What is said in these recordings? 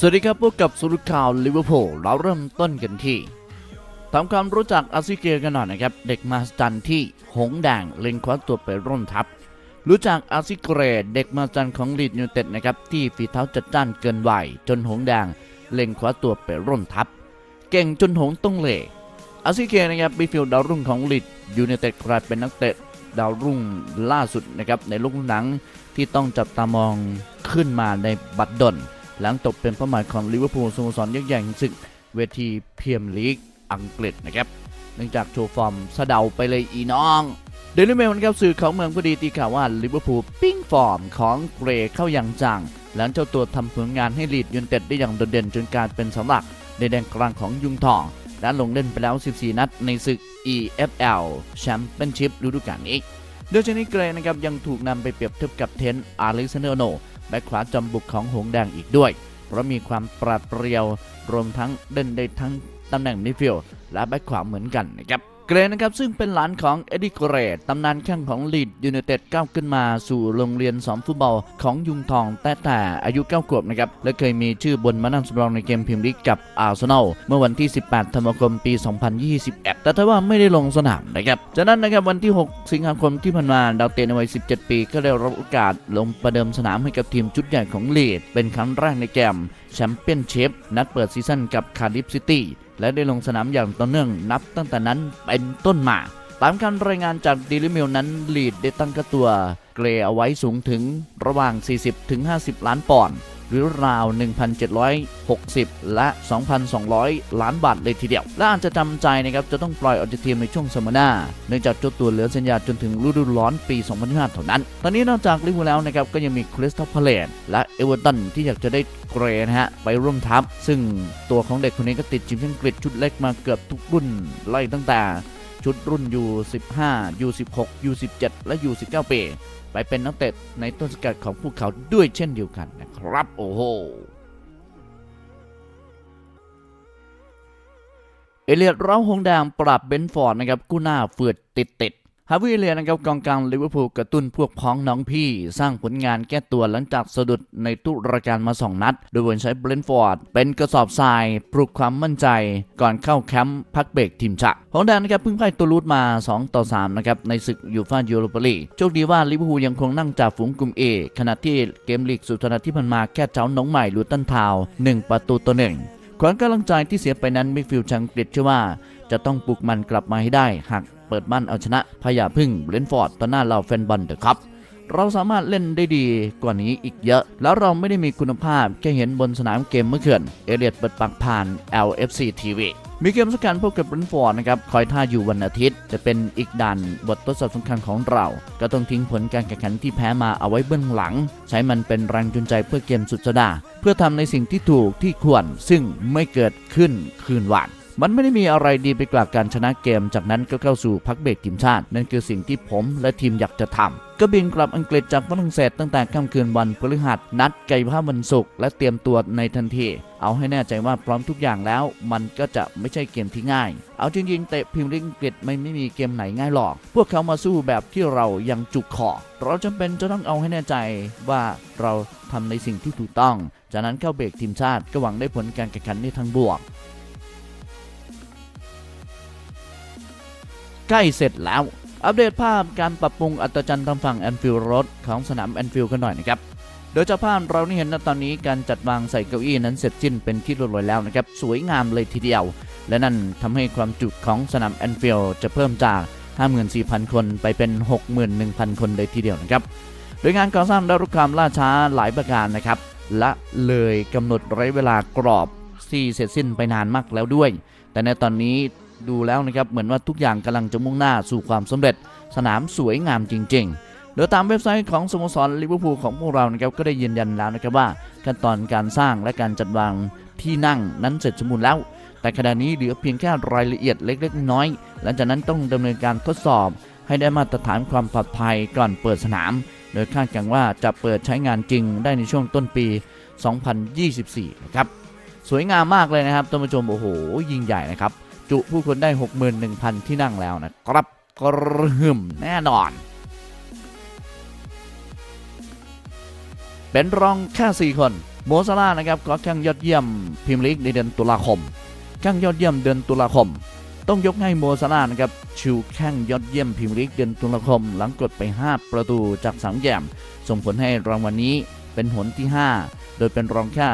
สวัสดีครับพบกับสรุปข่าวลิเวอร์พูลเราเริ่มต้นกันที่ทำความรู้จักอาซิเกกันหน่อยนะครับ เด็กมาสจันที่หงแดงเล็งคว้าตัวไปร่วมทัพ รู้จักอาซิเกรเด็กมาสจันของลีดยูไนเต็ดนะครับ ที่ฝีเท้าจัดจ้านเกินวัยจนหงแดงเล็งคว้าตัวไปร่วมทัพ เก่งจนหงต้องเหล่อาซิเกนะครับบีฟิลดาวรุ่งของลีดยูไนเต็ดกลายเป็นนักเตะดาวรุ่งล่าสุดนะครับในโลกหนังที่ต้องจับตามองขึ้นมาในบัดดล หลังตกเป็นเป้าหมายของลิเวอร์พูลสโมสรยักษ์ใหญ่แห่งศึกเวทีเมียร์ลีกอังกฤษนะครับเนื่องจากโชว์ฟอร์มสะเดาไปเลยอีน้องเดลิเมลนะครับสื่อของเมืองพอดีตีข่าวว่าลิเวอร์พูลปิ้งฟอร์มของเกรเข้าอย่างจัง หลังเจ้าตัวทำผลงานให้ลีดยูนเต็ดได้อย่างโดดเด่นจนกลารเป็นสาหลักในแดนกลางของยุงทองและลงเล่นไปแล้ว 14 นัดในศึก EFL แชมเปี้ยนชิพฤดูกาลนี้โดยชนิดเกรนะครับยังถูกนำไปเปรียบเทียบกับเทนต์อาริซานเดอร์โน แบ็คขวาจอมบุกของหงส์แดงอีกด้วย เพราะมีความปราดเปรียวรวมทั้งเด่นได้ทั้งตำแหน่งมิดฟิลด์และแบ็คขวาเหมือนกันนะครับ เกรนนะครับซึ่งเป็นหลานของเอ็ดดี้เกรตำนานแข้งของลีดยูไนเต็ดก้าวขึ้นมาสู่โรงเรียนสอนฟุตบอลของยุงทองแต่แต่อายุ9ขวบนะครับและเคยมีชื่อบนมานั่งสำรองในเกมพรีเมียร์ลีกกับอาร์เซนอลเมื่อวันที่ 18 ธันวาคมปี 2021 แต่ถ้าว่าไม่ได้ลงสนามนะครับจากนั้นนะครับวันที่ 6 สิงหาคมที่ผ่านมาดาวเตะในวัย 17 ปี ก็ได้รับโอกาสลงประเดิมสนามให้กับทีมชุดใหญ่ของลีดเป็นครั้งแรกในเกมแชมเปี้ยนชิพนัดเปิดซีซั่นกับคาร์ดิฟซิตี้ และได้ลงสนามอย่างต่อเนื่องนับตั้งแต่นั้นเป็นต้นมาตามการรายงานจากดีลิมิลนั้นลีดได้ตั้งกระตัว เกรเอาไว้สูงถึงระหว่าง 40-50 ล้านปอนด์ หรือราว 1,760 และ 2,200 ล้านบาทเลยทีเดียว และอาจจะจำใจนะครับจะต้องปล่อยออกจากทีมในช่วงซัมเมอร์หน้าเนื่องจากเจ้าตัวเหลือสัญญาจนถึงฤดูร้อนปี2025เท่านั้น ตอนนี้นอกจากลิเวอร์พูลแล้วนะครับก็ยังมีคริสตัลพาเลตและเอเวอร์ตันที่อยากจะได้เกรนะฮะไปร่วมทัพ ซึ่งตัวของเด็กคนนี้ก็ติดทีมอังกฤษชุดเล็กมาเกือบทุกรุ่นไล่ตั้งแต่ ชุดรุ่น U15 U16 U17 และ U19 ปีไปเป็นนักเตะในต้นสกัดของพวกเขาด้วยเช่นเดียวกันนะครับ โอ้โหเอเลียดร้าหงแดงปรับเบนฟอร์ดนะครับกู้หน้าเฟือดติดติด ฮาวิเลียนนะครับกองกลางลิเวอร์พูลกระตุ้นพวกพ้องน้องพี่ สร้างผลงานแก้ตัวหลังจากสะดุดในตู้ราการมา 2 นัด โดยวนใช้เบรนฟอร์ด เป็นกระสอบทราย ปลุกความมั่นใจ ก่อนเข้าแคมป์พักเบรกทีมชาติหงแดงนะครับเพิ่งพ่ายตัวรูดมา 2 ต่อ 3 นะครับ ในศึกยูฟ่ายูโรปาลีโชคดีว่าลิเวอร์พูลยังคงนั่งจ่าฝูงกลุ่ม A ขณะที่เกมลีกสุดท้ายที่ผ่านมาแค่เจ้าน้องใหม่ลูตันทาวน์1ประตูต่อหนึ่งขวัญกำลังใจที่เสียไปนั้นมิฟิลชังกฤษเชื่อว่าจะต้องปลุกมันกลับมาให้ได้หาก เปิดบ้านเอาชนะพยาพึ่งเบรนฟอร์ดต่อหน้าเราแฟนบอลเถอะครับเราสามารถเล่นได้ดีกว่านี้อีกเยอะ แล้วเราไม่ได้มีคุณภาพแค่เห็นบนสนามเกมเมื่อคืนเอเลียดเปิดปากผ่าน LFC TV มีเกมสำคัญพบกับเบรนฟอร์ดนะครับ คอยท่าอยู่วันอาทิตย์ จะเป็นอีกด่านบททดสอบสำคัญของเรา ก็ต้องทิ้งผลการแข่งขันที่แพ้มาเอาไว้เบื้องหลัง ใช้มันเป็นแรงจูงใจเพื่อเกมสุดสัปดาห์เพื่อทำในสิ่งที่ถูกที่ควรซึ่งไม่เกิดขึ้นคืนวัน มันไม่ได้มีอะไรดีไปกว่าการชนะเกม จากนั้นก็เข้าสู่พักเบรกทีมชาติ นั่นคือสิ่งที่ผมและทีมอยากจะทำก็บินกลับอังกฤษจากฝรั่งเศสตั้งแต่ค่ำคืนวันพฤหัส นัดไก่ผ้าวันศุกร์และเตรียมตัวในทันที เอาให้แน่ใจว่าพร้อมทุกอย่างแล้ว มันก็จะไม่ใช่เกมที่ง่าย เอาจริงๆเตะพิมพ์ลิกอังกฤษไม่ไม่มีเกมไหนง่ายหรอก พวกเขามาสู้แบบที่เรายังจุกคอเราจำเป็นจะต้องเอาให้แน่ใจว่าเราทำในสิ่งที่ถูกต้อง จากนั้นเข้าเบรกทีมชาติก็หวังได้ผลการแข่งขันในทางบวก ใกล้เสร็จแล้ว อัปเดตภาพการปรับปรุงอัตจันทร์ทางฝั่งแอนฟิลด์รถของสนามแอนฟิลด์กันหน่อยนะครับโดยจากภาพเรานี่เห็นนะตอนนี้การจัดวางใส่เก้าอี้นั้นเสร็จสิ้นเป็นที่เรียบร้อยแล้วนะครับ สวยงามเลยทีเดียว และนั่นทำให้ความจุของสนามแอนฟิลด์จะเพิ่มจาก 54,000 คนไปเป็น 61,000 คนเลยทีเดียวนะครับโดยงานก่อสร้างได้รับความล่าช้าหลายประการนะครับและเลยกำหนดระยะเวลากรอบที่เสร็จสิ้นไปนานมากแล้วด้วย แต่ในตอนนี้ ดูแล้วนะครับเหมือนว่าทุกอย่างกำลังจะมุ่งหน้าสู่ความสำเร็จ สนามสวยงามจริง ๆ โดยตามเว็บไซต์ของสโมสรลิเวอร์พูลของพวกเรานะครับก็ได้ยืนยันแล้วนะครับว่าขั้นตอนการสร้างและการจัดวางที่นั่งนั้นเสร็จสมบูรณ์แล้ว แต่ขณะนี้เหลือเพียงแค่รายละเอียดเล็กๆ น้อยๆหลังจากนั้นต้องดำเนินการทดสอบ ให้ได้มาตรฐานความปลอดภัยก่อนเปิดสนาม โดยคาดกันว่าจะเปิดใช้งานจริงได้ในช่วงต้นปี 2024 นะครับสวยงามมากเลยนะครับท่านผู้ชมโอ้โหยิ่งใหญ่นะครับ จุผู้คนได้ 61,000 ที่นั่งแล้วนะครับกระหึ่มแน่นอน เป็นรองแค่ 4 คน โมซาลาห์นะครับก็แข่งยอดเยี่ยมพรีเมียร์ลีกในเดือนตุลาคมแข่งยอดเยี่ยมเดือนตุลาคม ต้องยกให้โมซาลาห์นะครับชิวแข่งยอดเยี่ยมพรีเมียร์ลีกเดือนตุลาคม หลังกดไป 5 ประตูจาก3แกมส่งผลให้รางวัลนี้เป็นหนที่ 5 โดยเป็นรองแค่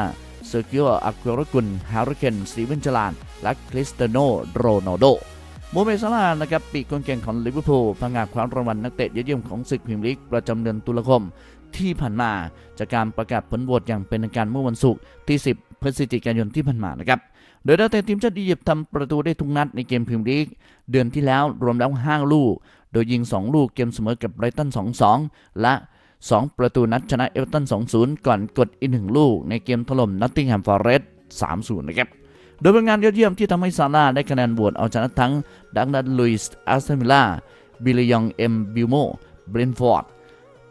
เซอร์กิโออากุรกุลฮาริเคนสตีเวนจลาน และคริสเตโนโรนัลโดโมเมซาลานะครับปีกคนเก่งของลิเวอร์พูลพังงาดคว้ารางวัลนักเตะยอดเยี่ยมของศึกพรีเมียร์ลีกประจำเดือนตุลาคมที่ผ่านมา จากการประกาศผลโหวตอย่างเป็นทางการเมื่อวันศุกร์ที่ 10 พฤศจิกายนที่ผ่านมานะครับโดยดาวเตะทีมชาติอียิปต์ทำประตูได้ทุกนัดในเกมพรีเมียร์ลีกเดือนที่แล้วรวมแล้ว 5 ลูก โดยยิง 2 ลูกเกมเสมอกับไบรตัน 2-2 และ 2 ประตูนัดชนะเอเวอร์ตัน 2-0 ก่อนกดอีกหนึ่งลูกในเกมถล่มนัตติงแฮมฟอร์เรสต์3-0 นะครับ โดยเป็นงานยอดเยี่ยมที่ทำให้ซาร่าได้คะแนนโหวตเอาชนะทั้งดังนันลุยส์อาร์เซมิล่าบิลยองเอ็มบิลโมเบรนฟอร์ด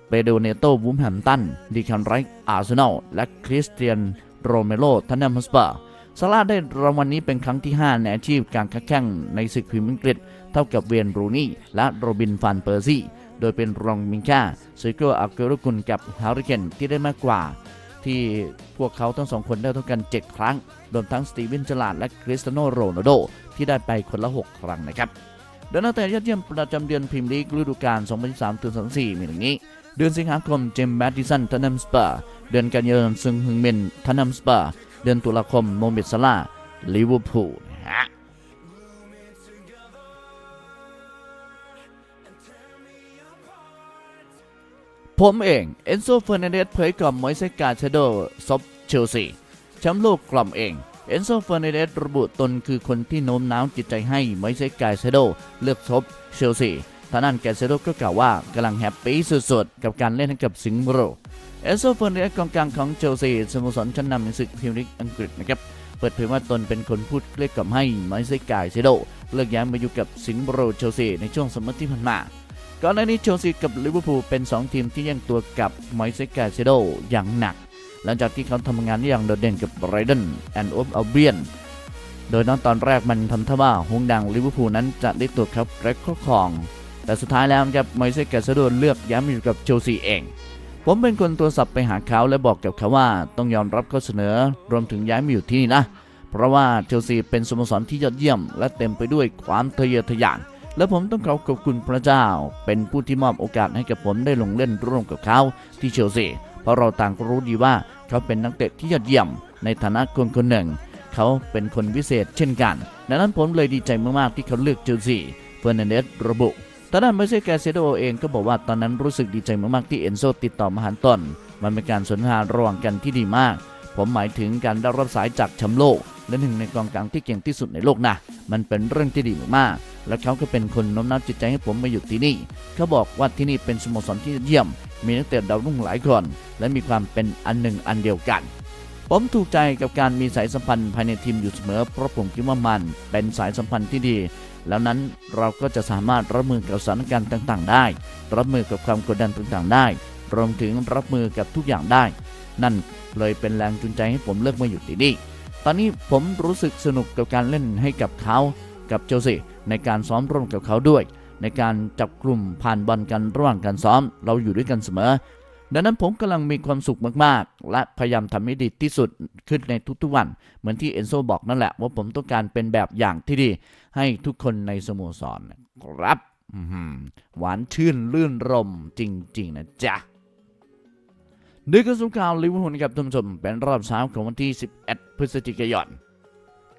เปโดเนโตวูมแฮมตันดีคันไรค์อาร์เซนอลและคริสเตียนโรเมโรทันนัมฮัสเปอร์ซาร่าได้รางวัลนี้เป็นครั้งที่ 5 ในอาชีพการค้าแข่งในศึกพรีเมียร์อังกฤษ เท่ากับเวียนรูนี่และโรบินฟานเปอร์ซี่ โดยเป็นรองมิงค่าซิโกอาเกโรกุลกับฮาริเคนที่ได้มากกว่า ที่พวกเขาทั้งสองคนได้เท่ากัน 7 ครั้ง รวมทั้งสตีเวนจลาดและคริสเตยโนโรนัลโดที่ได้ไปคนละ 6 ครั้งนะครับโดยนักเตะยอดเยี่ยมประจำเดือนพรีเมียร์ลีกฤดูกาล 2023-2024 มีดังนี้ เดือนสิงหาคมเจมส์แมดดิสันทันนัมสเปอร์ เดือนกันยายนซึงฮึงมินทันนัมสเปอร์ เดือนตุลาคมโมเมดซาลาลิเวอร์พูลนะฮะ ผมเองเอนโซเฟอร์นันเดสเผยกับมอยเซกาเชโดซบเชลซีแชมป์โลกกล่อมเองเอนโซเฟอร์นันเดสระบุตนคือคนที่โน้มน้าวจิตใจให้มอยเซกาเชโดเลือกซบเชลซีท่านั้นแกเซโดก็กล่าวว่ากำลังแฮปปี้สุดๆ กับการเล่นให้กับสิงห์โรเอนโซเฟอร์นันเดสกองกลางของเชลซีสโมสรชั้นนำในศึกพรีเมียร์ลีกอังกฤษนะครับเปิดเผยว่าตนเป็นคนพูดเกลี้ยกล่อมให้ไมอยเซกาเชโดเลิกย้ายมาอยู่กับสิงห์โรเชลซีในช่วงสมมติที่ผ่านมา ก่อนหน้านี้เชลซีกับลิเวอร์พูลเป็น 2 ทีมที่แย่งตัวกับมอยเซกาเซโดอย่างหนัก หลังจากที่เขาทำงานอย่างโดดเด่นกับไรเดนแอนด์ออฟอัลเบียนโดยนตอนแรกมันทำท่าว่าหงดังลิเวอร์พูลนั้นจะได้ตัวครับแรกครอบครอง แต่สุดท้ายแล้วครับมอยเซกาเซโดเลือกย้ายมาอยู่กับเชลซีเองผมเป็นคนตัวสับไปหาเขาและบอกกับเขาว่าต้องยอมรับข้อเสนอ รวมถึงย้ายมาอยู่ที่นี่นะ เพราะว่าเชลซีเป็นสโมสรที่ยอดเยี่ยม และเต็มไปด้วยความทะเยอทะยาน และผมต้องขอขอบคุณพระเจ้า เป็นผู้ที่มอบโอกาสให้กับผมได้ลงเล่นร่วมกับเขาที่เชลซีเพราะเราต่างก็รู้ดีว่าเขาเป็นนักเตะที่ยอดเยี่ยม ในฐานะคนคนหนึ่ง เขาเป็นคนวิเศษเช่นกันดังนั้นผมเลยดีใจมากๆที่เขาเลือกเชลซีเฟอร์นันเดสระบุตอนนั้นไม่ใช่แกเซโดเองก็บอกว่าตอนนั้นรู้สึกดีใจมากๆที่เอนโซติดต่อมาหาตนมันเป็นการสนทนาระหว่างกันที่ดีมาก ผมหมายถึงการได้รับสายจากแชมป์โลก และหนึ่งในกองกลางที่เก่งที่สุดในโลกนะ มันเป็นเรื่องที่ดีมากๆ และเขาก็เป็นคนน้อมน้าวจิตใจให้ผมมาอยู่ที่นี่ เขาบอกว่าที่นี่เป็นสโมสรที่เยี่ยม มีนักเตะดาวรุ่งหลายคน และมีความเป็นอันหนึ่งอันเดียวกัน ผมถูกใจกับการมีสายสัมพันธ์ภายในทีมอยู่เสมอ เพราะผมคิดว่ามันเป็นสายสัมพันธ์ที่ดี แล้วนั้นเราก็จะสามารถรับมือกับสถานการณ์ต่างๆ ได้ รับมือกับความกดดันต่างๆ ได้ รวมถึงรับมือกับทุกอย่างได้ นั่นเลยเป็นแรงจูงใจให้ผมเลือกมาอยู่ที่นี่ ตอนนี้ผมรู้สึกสนุกกับการเล่นให้กับเขา กับเจลซี ในการซ้อมร่วมกับเขาด้วย ในการจับกลุ่มผ่านบอลกันระหว่างการซ้อม เราอยู่ด้วยกันเสมอ ดังนั้นผมกำลังมีความสุขมากๆ และพยายามทำให้ดีที่สุดขึ้นในทุกๆวัน เหมือนที่เอนโซบอกนั่นแหละว่าผมต้องการเป็นแบบอย่างที่ดี ให้ทุกคนในสโมสรครับหวานชื่นลื่นรมจริง ๆ นะจ๊ะนี่คือสุข่าวลิเวอร์พูลนะครับท่านผู้ชมเป็นรอบเช้าของวันที่ 11 พฤศจิกายน